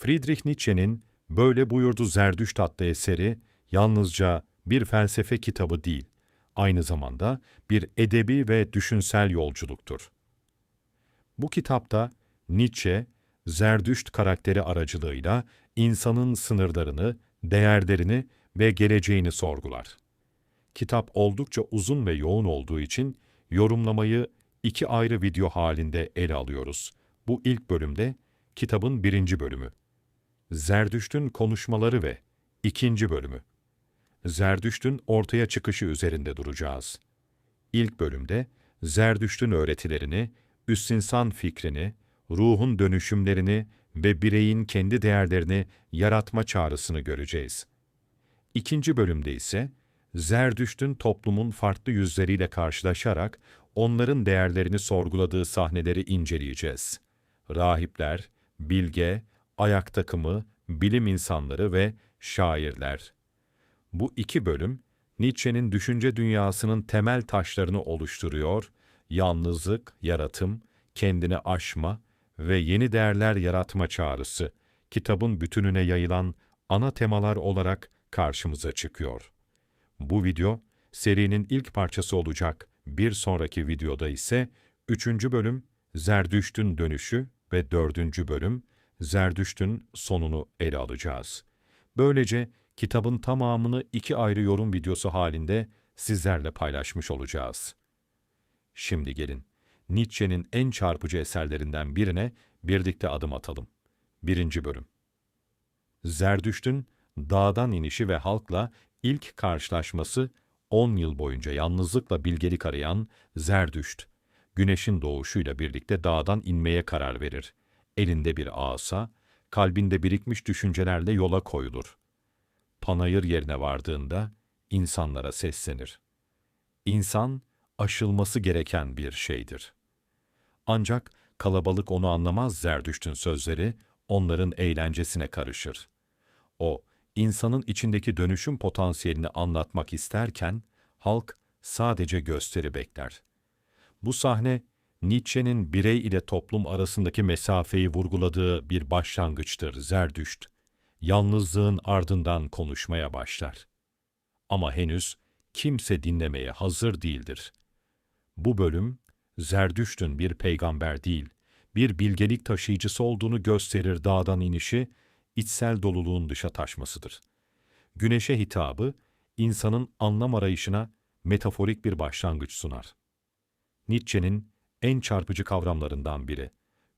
Friedrich Nietzsche'nin Böyle Buyurdu Zerdüşt adlı eseri yalnızca bir felsefe kitabı değil, aynı zamanda bir edebi ve düşünsel yolculuktur. Bu kitapta Nietzsche, Zerdüşt karakteri aracılığıyla insanın sınırlarını, değerlerini ve geleceğini sorgular. Kitap oldukça uzun ve yoğun olduğu için yorumlamayı iki ayrı video halinde ele alıyoruz. Bu ilk bölümde kitabın birinci bölümü. Zerdüşt'ün konuşmaları ve ikinci bölümü. Zerdüşt'ün ortaya çıkışı üzerinde duracağız. İlk bölümde Zerdüşt'ün öğretilerini, üstinsan fikrini, ruhun dönüşümlerini ve bireyin kendi değerlerini yaratma çağrısını göreceğiz. İkinci bölümde ise Zerdüşt'ün toplumun farklı yüzleriyle karşılaşarak onların değerlerini sorguladığı sahneleri inceleyeceğiz. Rahipler, bilge, ayak takımı, bilim insanları ve şairler. Bu iki bölüm, Nietzsche'nin düşünce dünyasının temel taşlarını oluşturuyor, yalnızlık, yaratım, kendini aşma ve yeni değerler yaratma çağrısı, kitabın bütününe yayılan ana temalar olarak karşımıza çıkıyor. Bu video, serinin ilk parçası olacak. Bir sonraki videoda ise üçüncü bölüm Zerdüşt'ün dönüşü ve dördüncü bölüm Zerdüşt'ün sonunu ele alacağız. Böylece kitabın tamamını iki ayrı yorum videosu halinde sizlerle paylaşmış olacağız. Şimdi gelin, Nietzsche'nin en çarpıcı eserlerinden birine birlikte adım atalım. Birinci bölüm. Zerdüşt'ün dağdan inişi ve halkla ilk karşılaşması 10 yıl boyunca yalnızlıkla bilgelik arayan Zerdüşt, güneşin doğuşuyla birlikte dağdan inmeye karar verir. Elinde bir asa, kalbinde birikmiş düşüncelerle yola koyulur. Panayır yerine vardığında insanlara seslenir. İnsan, aşılması gereken bir şeydir. Ancak kalabalık onu anlamaz Zerdüşt'ün sözleri, onların eğlencesine karışır. O, insanın içindeki dönüşüm potansiyelini anlatmak isterken, halk sadece gösteri bekler. Bu sahne, Nietzsche'nin birey ile toplum arasındaki mesafeyi vurguladığı bir başlangıçtır Zerdüşt. Yalnızlığın ardından konuşmaya başlar. Ama henüz kimse dinlemeye hazır değildir. Bu bölüm, Zerdüşt'ün bir peygamber değil, bir bilgelik taşıyıcısı olduğunu gösterir dağdan inişi, içsel doluluğun dışa taşmasıdır. Güneşe hitabı, insanın anlam arayışına metaforik bir başlangıç sunar. Nietzsche'nin en çarpıcı kavramlarından biri.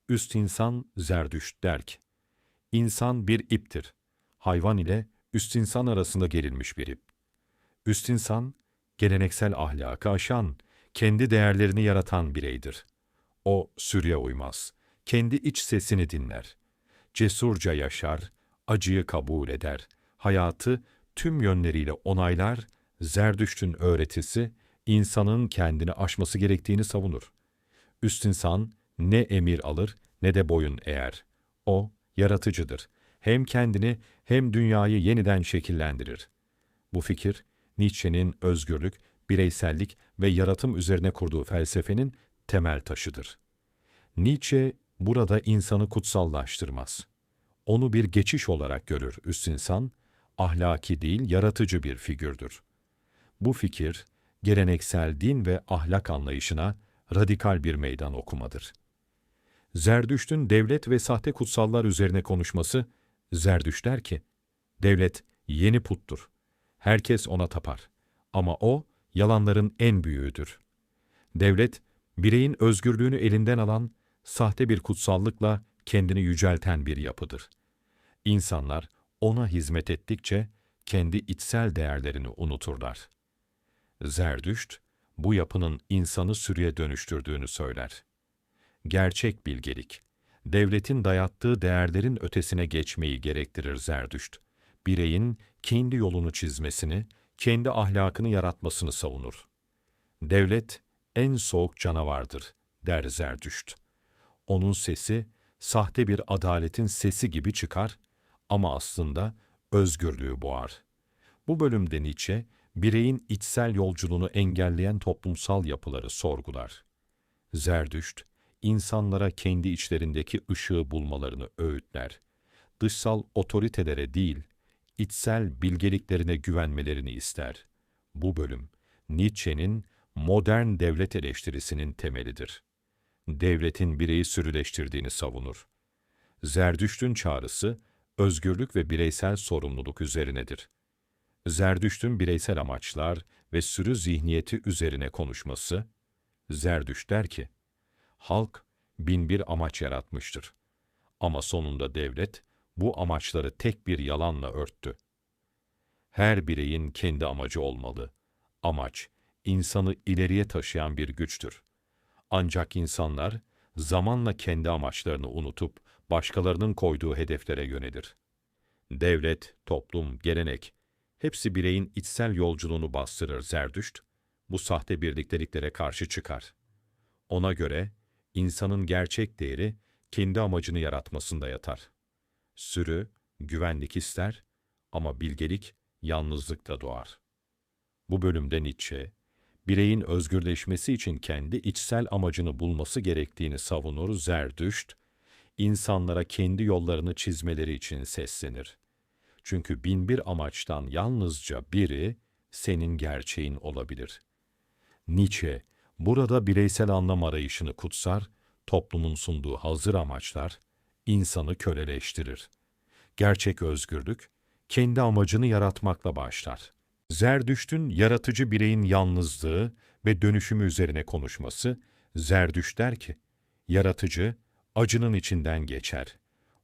Üst insan Zerdüşt der ki, İnsan bir iptir. Hayvan ile üst insan arasında gerilmiş bir ip. Üst insan, geleneksel ahlakı aşan, kendi değerlerini yaratan bireydir. O sürüye uymaz. Kendi iç sesini dinler. Cesurca yaşar, acıyı kabul eder. Hayatı tüm yönleriyle onaylar, Zerdüşt'ün öğretisi, insanın kendini aşması gerektiğini savunur. Üst insan ne emir alır ne de boyun eğer. O, yaratıcıdır. Hem kendini hem dünyayı yeniden şekillendirir. Bu fikir, Nietzsche'nin özgürlük, bireysellik ve yaratım üzerine kurduğu felsefenin temel taşıdır. Nietzsche burada insanı kutsallaştırmaz. Onu bir geçiş olarak görür üst insan, ahlaki değil yaratıcı bir figürdür. Bu fikir, geleneksel din ve ahlak anlayışına radikal bir meydan okumadır. Zerdüşt'ün devlet ve sahte kutsallar üzerine konuşması, Zerdüşt der ki, devlet yeni puttur. Herkes ona tapar. Ama o, yalanların en büyüğüdür. Devlet, bireyin özgürlüğünü elinden alan, sahte bir kutsallıkla kendini yücelten bir yapıdır. İnsanlar ona hizmet ettikçe kendi içsel değerlerini unuturlar. Zerdüşt, bu yapının insanı sürüye dönüştürdüğünü söyler. Gerçek bilgelik, devletin dayattığı değerlerin ötesine geçmeyi gerektirir Zerdüşt. Bireyin kendi yolunu çizmesini, kendi ahlakını yaratmasını savunur. Devlet en soğuk canavardır, der Zerdüşt. Onun sesi, sahte bir adaletin sesi gibi çıkar ama aslında özgürlüğü boğar. Bu bölümde Nietzsche, bireyin içsel yolculuğunu engelleyen toplumsal yapıları sorgular. Zerdüşt, insanlara kendi içlerindeki ışığı bulmalarını öğütler. dışsal otoritelere değil, içsel bilgeliklerine güvenmelerini ister. Bu bölüm, Nietzsche'nin modern devlet eleştirisinin temelidir. Devletin bireyi sürüleştirdiğini savunur. Zerdüşt'ün çağrısı, özgürlük ve bireysel sorumluluk üzerinedir. Zerdüşt'ün bireysel amaçlar ve sürü zihniyeti üzerine konuşması, Zerdüşt der ki, halk bin bir amaç yaratmıştır. Ama sonunda devlet bu amaçları tek bir yalanla örttü. Her bireyin kendi amacı olmalı. Amaç, insanı ileriye taşıyan bir güçtür. Ancak insanlar zamanla kendi amaçlarını unutup başkalarının koyduğu hedeflere yönelir. Devlet, toplum, gelenek, hepsi bireyin içsel yolculuğunu bastırır Zerdüşt, bu sahte birlikteliklere karşı çıkar. Ona göre insanın gerçek değeri kendi amacını yaratmasında yatar. Sürü güvenlik ister ama bilgelik yalnızlıkta doğar. Bu bölümde Nietzsche, bireyin özgürleşmesi için kendi içsel amacını bulması gerektiğini savunur Zerdüşt, insanlara kendi yollarını çizmeleri için seslenir. Çünkü binbir amaçtan yalnızca biri senin gerçeğin olabilir. Nietzsche, burada bireysel anlam arayışını kutsar, toplumun sunduğu hazır amaçlar, insanı köleleştirir. Gerçek özgürlük, kendi amacını yaratmakla başlar. Zerdüşt'ün yaratıcı bireyin yalnızlığı ve dönüşümü üzerine konuşması, Zerdüşt der ki, yaratıcı, acının içinden geçer.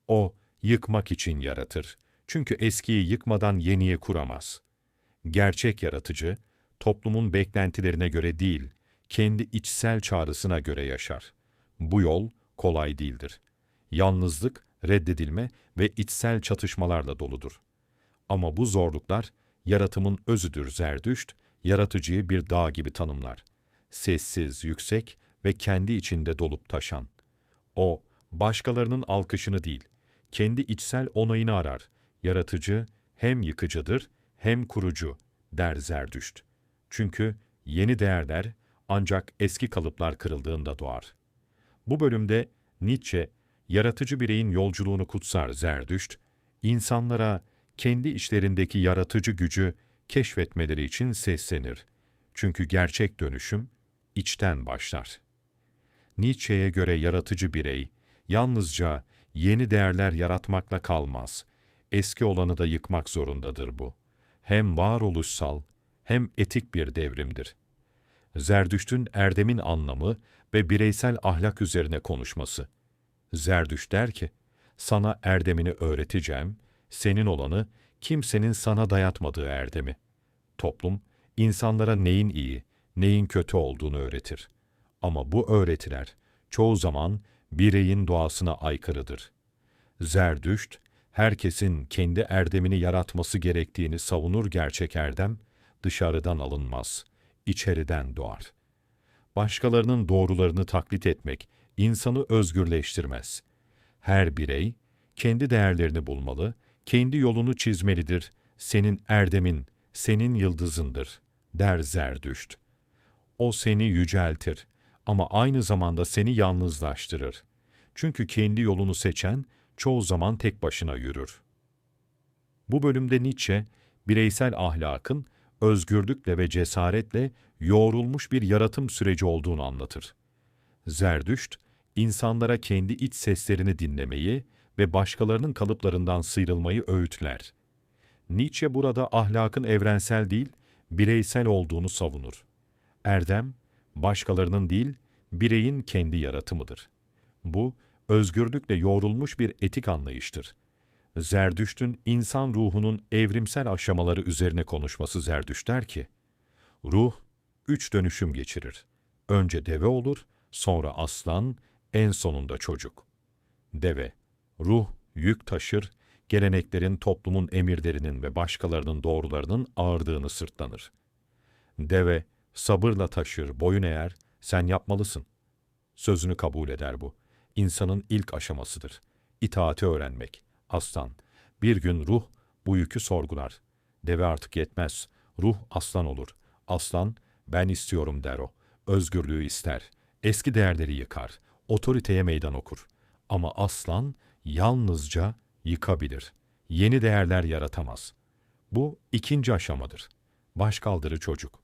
O, yıkmak için yaratır. Çünkü eskiyi yıkmadan yeniye kuramaz. Gerçek yaratıcı, toplumun beklentilerine göre değil, kendi içsel çağrısına göre yaşar. Bu yol kolay değildir. Yalnızlık, reddedilme ve içsel çatışmalarla doludur. Ama bu zorluklar, yaratımın özüdür Zerdüşt, yaratıcıyı bir dağ gibi tanımlar. Sessiz, yüksek ve kendi içinde dolup taşan. O, başkalarının alkışını değil, kendi içsel onayını arar. Yaratıcı hem yıkıcıdır hem kurucu, der Zerdüşt. Çünkü yeni değerler ancak eski kalıplar kırıldığında doğar. Bu bölümde Nietzsche, yaratıcı bireyin yolculuğunu kutsar Zerdüşt, insanlara kendi içlerindeki yaratıcı gücü keşfetmeleri için seslenir. Çünkü gerçek dönüşüm içten başlar. Nietzsche'ye göre yaratıcı birey, yalnızca yeni değerler yaratmakla kalmaz. Eski olanı da yıkmak zorundadır bu. Hem varoluşsal hem etik bir devrimdir. Zerdüşt'ün erdemin anlamı ve bireysel ahlak üzerine konuşması. Zerdüşt der ki, sana erdemini öğreteceğim, senin olanı kimsenin sana dayatmadığı erdemi. Toplum, insanlara neyin iyi, neyin kötü olduğunu öğretir. Ama bu öğretiler çoğu zaman bireyin doğasına aykırıdır. Zerdüşt, herkesin kendi erdemini yaratması gerektiğini savunur gerçek erdem, dışarıdan alınmaz, içeriden doğar. Başkalarının doğrularını taklit etmek insanı özgürleştirmez. Her birey kendi değerlerini bulmalı, kendi yolunu çizmelidir. Senin erdemin, senin yıldızındır, der Zerdüşt. O seni yüceltir ama aynı zamanda seni yalnızlaştırır. Çünkü kendi yolunu seçen çoğu zaman tek başına yürür. Bu bölümde Nietzsche, bireysel ahlakın özgürlükle ve cesaretle yoğrulmuş bir yaratım süreci olduğunu anlatır. Zerdüşt, insanlara kendi iç seslerini dinlemeyi ve başkalarının kalıplarından sıyrılmayı öğütler. Nietzsche burada ahlakın evrensel değil, bireysel olduğunu savunur. Erdem, başkalarının değil, bireyin kendi yaratımıdır. Bu, özgürlükle yoğrulmuş bir etik anlayıştır. Zerdüşt'ün insan ruhunun evrimsel aşamaları üzerine konuşması Zerdüşt der ki, Ruh, üç dönüşüm geçirir. Önce deve olur, sonra aslan, en sonunda çocuk. Deve, ruh yük taşır, geleneklerin, toplumun emirlerinin ve başkalarının doğrularının ağırdığını sırtlanır. Deve, sabırla taşır, boyun eğer, sen yapmalısın. Sözünü kabul eder bu. İnsanın ilk aşamasıdır. İtaati öğrenmek. Aslan, bir gün ruh bu yükü sorgular. Deve artık yetmez. Ruh aslan olur. Aslan, ben istiyorum der o. Özgürlüğü ister. Eski değerleri yıkar. Otoriteye meydan okur. Ama aslan yalnızca yıkabilir. Yeni değerler yaratamaz. Bu ikinci aşamadır. Başkaldırı çocuk.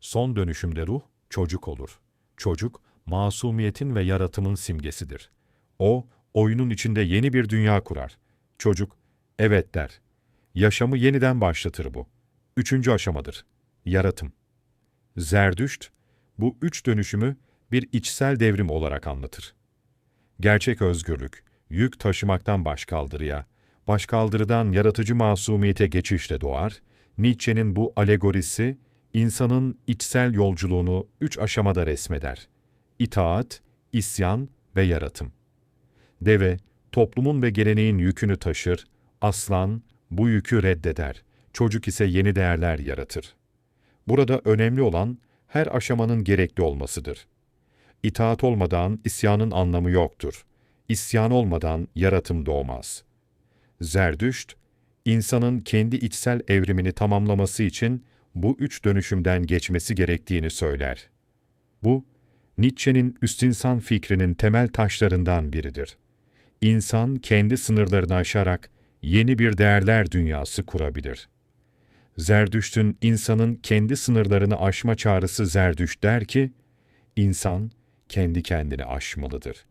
Son dönüşümde ruh çocuk olur. Çocuk, masumiyetin ve yaratımın simgesidir. O, oyunun içinde yeni bir dünya kurar. Çocuk, evet der. Yaşamı yeniden başlatır bu. Üçüncü aşamadır. Yaratım. Zerdüşt, bu üç dönüşümü bir içsel devrim olarak anlatır. Gerçek özgürlük, yük taşımaktan başkaldırıya, başkaldırıdan yaratıcı masumiyete geçişle doğar, Nietzsche'nin bu alegorisi, insanın içsel yolculuğunu üç aşamada resmeder. İtaat, isyan ve yaratım. Deve, toplumun ve geleneğin yükünü taşır, aslan bu yükü reddeder, çocuk ise yeni değerler yaratır. Burada önemli olan her aşamanın gerekli olmasıdır. İtaat olmadan isyanın anlamı yoktur. İsyan olmadan yaratım doğmaz. Zerdüşt, insanın kendi içsel evrimini tamamlaması için bu üç dönüşümden geçmesi gerektiğini söyler. Bu, Nietzsche'nin üstinsan fikrinin temel taşlarından biridir. İnsan kendi sınırlarını aşarak yeni bir değerler dünyası kurabilir. Zerdüşt'ün insanın kendi sınırlarını aşma çağrısı Zerdüşt der ki, insan kendi kendini aşmalıdır.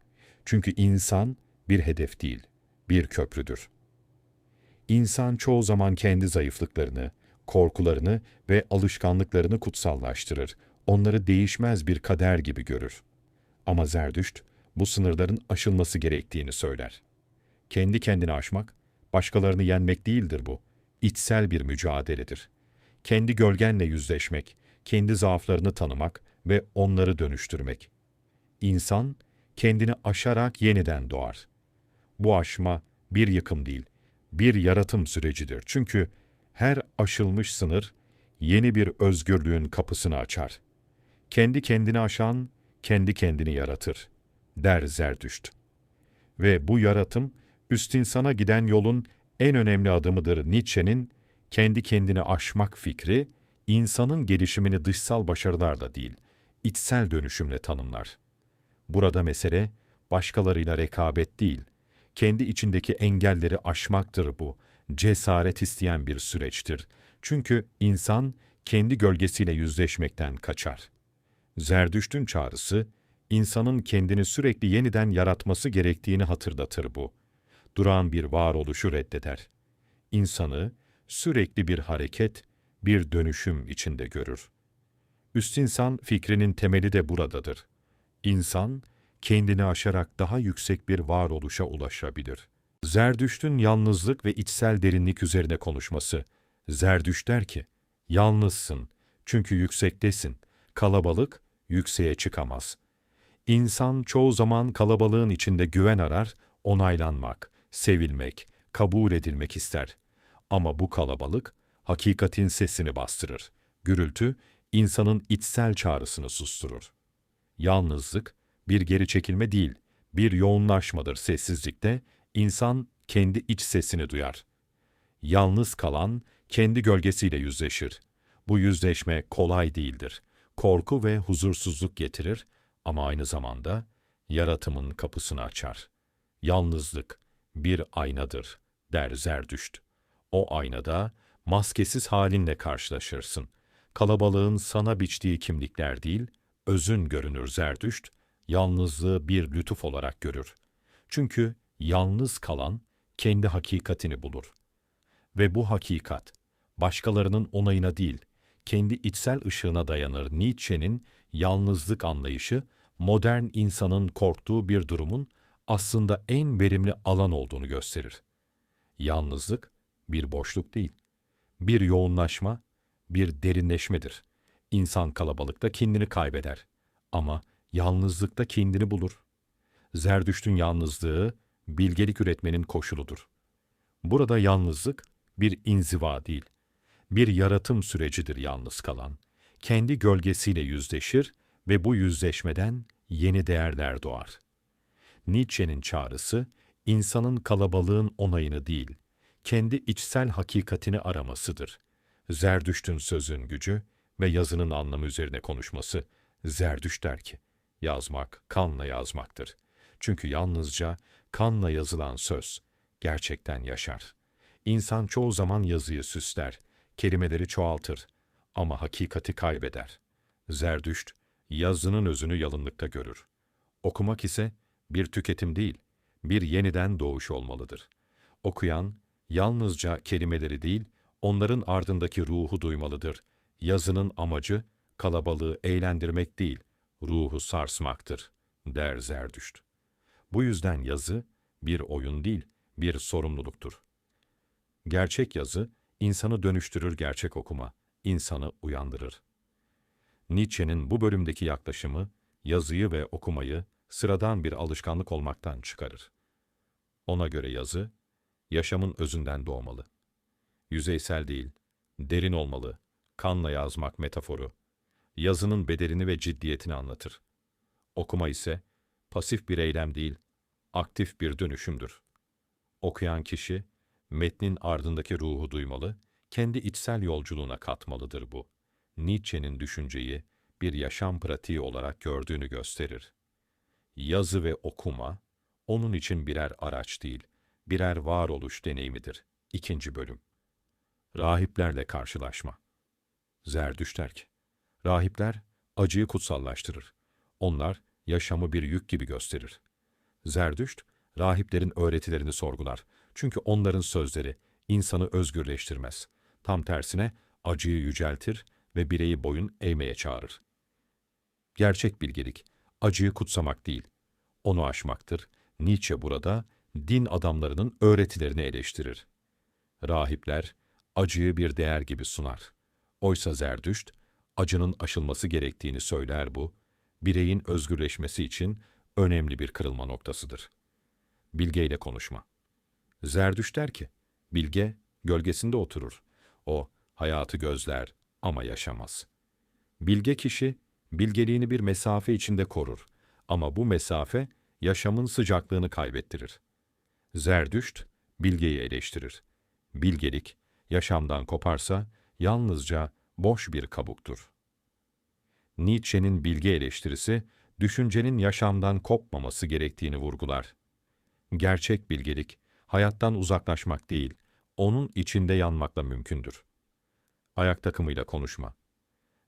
Çünkü insan bir hedef değil, bir köprüdür. İnsan çoğu zaman kendi zayıflıklarını, korkularını ve alışkanlıklarını kutsallaştırır. Onları değişmez bir kader gibi görür. Ama Zerdüşt, bu sınırların aşılması gerektiğini söyler. Kendi kendini aşmak, başkalarını yenmek değildir bu. İçsel bir mücadeledir. Kendi gölgenle yüzleşmek, kendi zaaflarını tanımak ve onları dönüştürmek. İnsan, kendini aşarak yeniden doğar. Bu aşma bir yıkım değil, bir yaratım sürecidir. Çünkü her aşılmış sınır, yeni bir özgürlüğün kapısını açar. Kendi kendini aşan, kendi kendini yaratır, der Zerdüşt. Ve bu yaratım, üst insana giden yolun en önemli adımıdır Nietzsche'nin, kendi kendini aşmak fikri, insanın gelişimini dışsal başarılarla değil, içsel dönüşümle tanımlar. Burada mesele, başkalarıyla rekabet değil, kendi içindeki engelleri aşmaktır bu. Cesaret isteyen bir süreçtir. Çünkü insan kendi gölgesiyle yüzleşmekten kaçar. Zerdüşt'ün çağrısı, insanın kendini sürekli yeniden yaratması gerektiğini hatırlatır bu. Duran bir varoluşu reddeder. İnsanı sürekli bir hareket, bir dönüşüm içinde görür. Üst insan fikrinin temeli de buradadır. İnsan, kendini aşarak daha yüksek bir varoluşa ulaşabilir. Zerdüşt'ün yalnızlık ve içsel derinlik üzerine konuşması. Zerdüşt der ki, yalnızsın çünkü yüksektesin. Kalabalık yükseğe çıkamaz. İnsan çoğu zaman kalabalığın içinde güven arar, onaylanmak, sevilmek, kabul edilmek ister. Ama bu kalabalık hakikatin sesini bastırır. Gürültü insanın içsel çağrısını susturur. Yalnızlık bir geri çekilme değil, bir yoğunlaşmadır sessizlikte, insan kendi iç sesini duyar. Yalnız kalan, kendi gölgesiyle yüzleşir. Bu yüzleşme kolay değildir. Korku ve huzursuzluk getirir ama aynı zamanda yaratımın kapısını açar. Yalnızlık bir aynadır, der Zerdüşt. O aynada maskesiz halinle karşılaşırsın. Kalabalığın sana biçtiği kimlikler değil, özün görünür Zerdüşt, yalnızlığı bir lütuf olarak görür. Çünkü yalnız kalan kendi hakikatini bulur. Ve bu hakikat, başkalarının onayına değil, kendi içsel ışığına dayanır Nietzsche'nin yalnızlık anlayışı, modern insanın korktuğu bir durumun aslında en verimli alan olduğunu gösterir. Yalnızlık bir boşluk değil, bir yoğunlaşma, bir derinleşmedir. İnsan kalabalıkta kendini kaybeder ama yalnızlıkta kendini bulur. Zerdüşt'ün yalnızlığı, bilgelik üretmenin koşuludur. Burada yalnızlık bir inziva değil, bir yaratım sürecidir yalnız kalan. Kendi gölgesiyle yüzleşir ve bu yüzleşmeden yeni değerler doğar. Nietzsche'nin çağrısı, insanın kalabalığın onayını değil, kendi içsel hakikatini aramasıdır. Zerdüşt'ün sözün gücü ve yazının anlamı üzerine konuşması, Zerdüşt der ki, Yazmak, kanla yazmaktır. Çünkü yalnızca kanla yazılan söz, gerçekten yaşar. İnsan çoğu zaman yazıyı süsler, kelimeleri çoğaltır ama hakikati kaybeder. Zerdüşt, yazının özünü yalınlıkta görür. Okumak ise bir tüketim değil, bir yeniden doğuş olmalıdır. Okuyan, yalnızca kelimeleri değil, onların ardındaki ruhu duymalıdır. Yazının amacı, kalabalığı eğlendirmek değil, ruhu sarsmaktır, der Zerdüşt. Bu yüzden yazı, bir oyun değil, bir sorumluluktur. Gerçek yazı, insanı dönüştürür gerçek okuma, insanı uyandırır. Nietzsche'nin bu bölümdeki yaklaşımı, yazıyı ve okumayı sıradan bir alışkanlık olmaktan çıkarır. Ona göre yazı, yaşamın özünden doğmalı. Yüzeysel değil, derin olmalı, kanla yazmak metaforu, yazının bedelini ve ciddiyetini anlatır. Okuma ise, pasif bir eylem değil, aktif bir dönüşümdür. Okuyan kişi, metnin ardındaki ruhu duymalı, kendi içsel yolculuğuna katmalıdır bu. Nietzsche'nin düşünceyi bir yaşam pratiği olarak gördüğünü gösterir. Yazı ve okuma, onun için birer araç değil, birer varoluş deneyimidir. İkinci bölüm. Rahiplerle karşılaşma. Zerdüşt der rahipler acıyı kutsallaştırır. Onlar yaşamı bir yük gibi gösterir. Zerdüşt, rahiplerin öğretilerini sorgular. Çünkü onların sözleri insanı özgürleştirmez. Tam tersine acıyı yüceltir ve bireyi boyun eğmeye çağırır. Gerçek bilgelik, acıyı kutsamak değil, onu aşmaktır. Nietzsche burada din adamlarının öğretilerini eleştirir. Rahipler, acıyı bir değer gibi sunar. Oysa Zerdüşt, acının aşılması gerektiğini söyler bu, bireyin özgürleşmesi için önemli bir kırılma noktasıdır. Bilge ile konuşma. Zerdüşt der ki, bilge gölgesinde oturur. O hayatı gözler ama yaşamaz. Bilge kişi, bilgeliğini bir mesafe içinde korur ama bu mesafe yaşamın sıcaklığını kaybettirir. Zerdüşt, bilgeyi eleştirir. Bilgelik, yaşamdan koparsa yalnızca boş bir kabuktur. Nietzsche'nin bilge eleştirisi, düşüncenin yaşamdan kopmaması gerektiğini vurgular. Gerçek bilgelik, hayattan uzaklaşmak değil, onun içinde yanmakla mümkündür. Ayak takımıyla konuşma.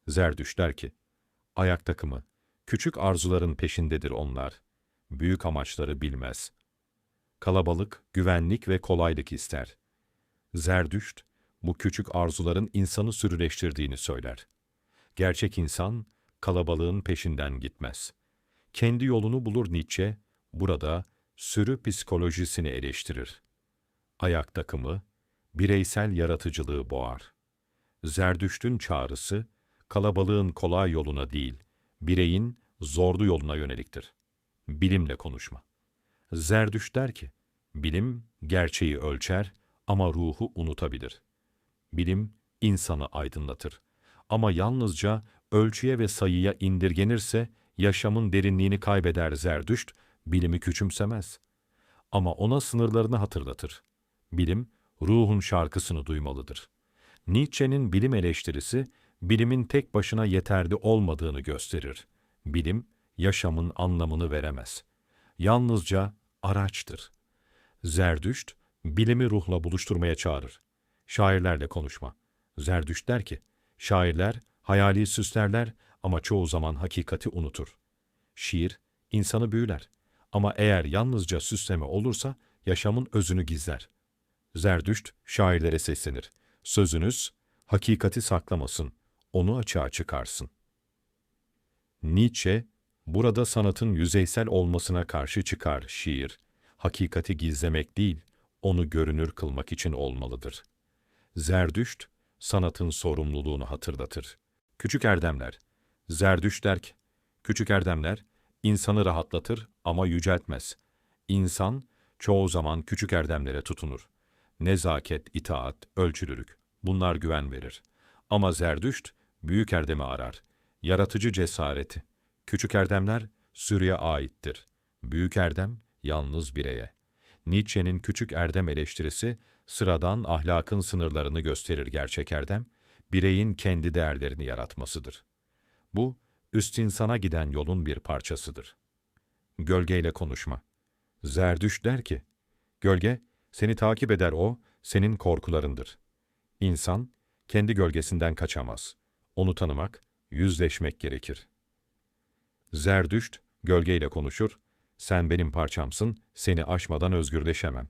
Zerdüş der ki, ayak takımı, küçük arzuların peşindedir onlar. Büyük amaçları bilmez. Kalabalık, güvenlik ve kolaylık ister. Zerdüşt, bu küçük arzuların insanı sürüleştirdiğini söyler. Gerçek insan, kalabalığın peşinden gitmez. Kendi yolunu bulur Nietzsche, burada sürü psikolojisini eleştirir. Ayak takımı, bireysel yaratıcılığı boğar. Zerdüşt'ün çağrısı, kalabalığın kolay yoluna değil, bireyin zorlu yoluna yöneliktir. Bilimle konuşma. Zerdüşt der ki, bilim gerçeği ölçer ama ruhu unutabilir. Bilim insanı aydınlatır. Ama yalnızca ölçüye ve sayıya indirgenirse yaşamın derinliğini kaybeder Zerdüşt, bilimi küçümsemez. Ama ona sınırlarını hatırlatır. Bilim, ruhun şarkısını duymalıdır. Nietzsche'nin bilim eleştirisi, bilimin tek başına yeterli olmadığını gösterir. Bilim, yaşamın anlamını veremez. Yalnızca araçtır. Zerdüşt, bilimi ruhla buluşturmaya çağırır. Şairlerle konuşma. Zerdüşt der ki, şairler hayali süslerler ama çoğu zaman hakikati unutur. Şiir, insanı büyüler. Ama eğer yalnızca süsleme olursa yaşamın özünü gizler. Zerdüşt şairlere seslenir. Sözünüz hakikati saklamasın, onu açığa çıkarsın. Nietzsche, burada sanatın yüzeysel olmasına karşı çıkar şiir, hakikati gizlemek değil, onu görünür kılmak için olmalıdır. Zerdüşt, sanatın sorumluluğunu hatırlatır. Küçük erdemler, Zerdüşt der ki, küçük erdemler, insanı rahatlatır ama yüceltmez. İnsan, çoğu zaman küçük erdemlere tutunur. Nezaket, itaat, ölçülülük, bunlar güven verir. Ama Zerdüşt, büyük erdemi arar. Yaratıcı cesareti. Küçük erdemler, sürüye aittir. Büyük erdem, yalnız bireye. Nietzsche'nin küçük erdem eleştirisi, sıradan ahlakın sınırlarını gösterir gerçek erdem, bireyin kendi değerlerini yaratmasıdır. Bu, üst insana giden yolun bir parçasıdır. Gölgeyle konuşma. Zerdüş der ki, gölge, Seni takip eder o, senin korkularındır. İnsan, kendi gölgesinden kaçamaz. Onu tanımak, yüzleşmek gerekir. Zerdüşt, gölgeyle konuşur, sen benim parçamsın, seni aşmadan özgürleşemem.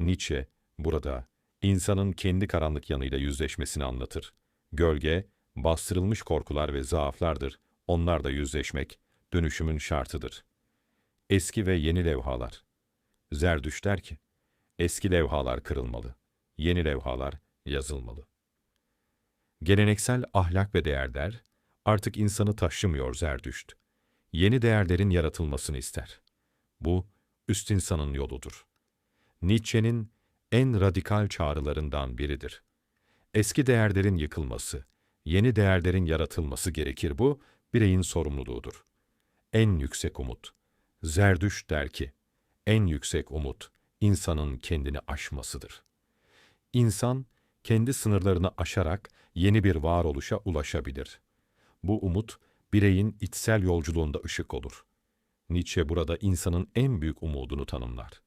Nietzsche, burada, insanın kendi karanlık yanıyla yüzleşmesini anlatır. Gölge, bastırılmış korkular ve zaaflardır. Onlarla yüzleşmek, dönüşümün şartıdır. Eski ve yeni levhalar. Zerdüşt der ki, eski levhalar kırılmalı, yeni levhalar yazılmalı. Geleneksel ahlak ve değerler artık insanı taşımıyor Zerdüşt. Yeni değerlerin yaratılmasını ister. Bu, üst insanın yoludur. Nietzsche'nin en radikal çağrılarından biridir. Eski değerlerin yıkılması, yeni değerlerin yaratılması gerekir bu, bireyin sorumluluğudur. En yüksek umut. Zerdüşt der ki, en yüksek umut, insanın kendini aşmasıdır. İnsan, kendi sınırlarını aşarak yeni bir varoluşa ulaşabilir. Bu umut, bireyin içsel yolculuğunda ışık olur. Nietzsche burada insanın en büyük umudunu tanımlar.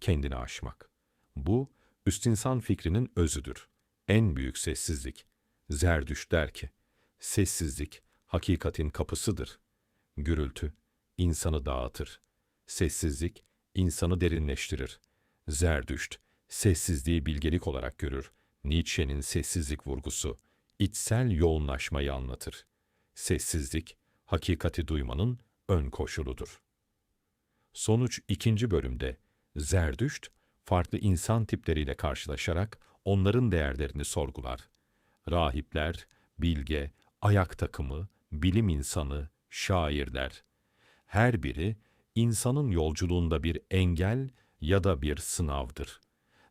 Kendini aşmak. Bu, üstinsan fikrinin özüdür. En büyük sessizlik. Zerdüş der ki, sessizlik hakikatin kapısıdır. Gürültü, insanı dağıtır. Sessizlik, insanı derinleştirir. Zerdüşt, sessizliği bilgelik olarak görür. Nietzsche'nin sessizlik vurgusu, içsel yoğunlaşmayı anlatır. Sessizlik, hakikati duymanın ön koşuludur. Sonuç ikinci bölümde Zerdüşt, farklı insan tipleriyle karşılaşarak onların değerlerini sorgular. Rahipler, bilge, ayak takımı, bilim insanı, şairler. Her biri insanın yolculuğunda bir engel ya da bir sınavdır.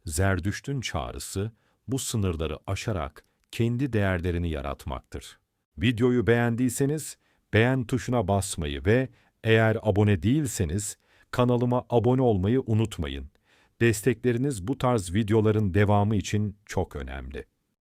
Zerdüşt'ün çağrısı bu sınırları aşarak kendi değerlerini yaratmaktır. Videoyu beğendiyseniz beğen tuşuna basmayı ve eğer abone değilseniz kanalıma abone olmayı unutmayın. Destekleriniz bu tarz videoların devamı için çok önemli.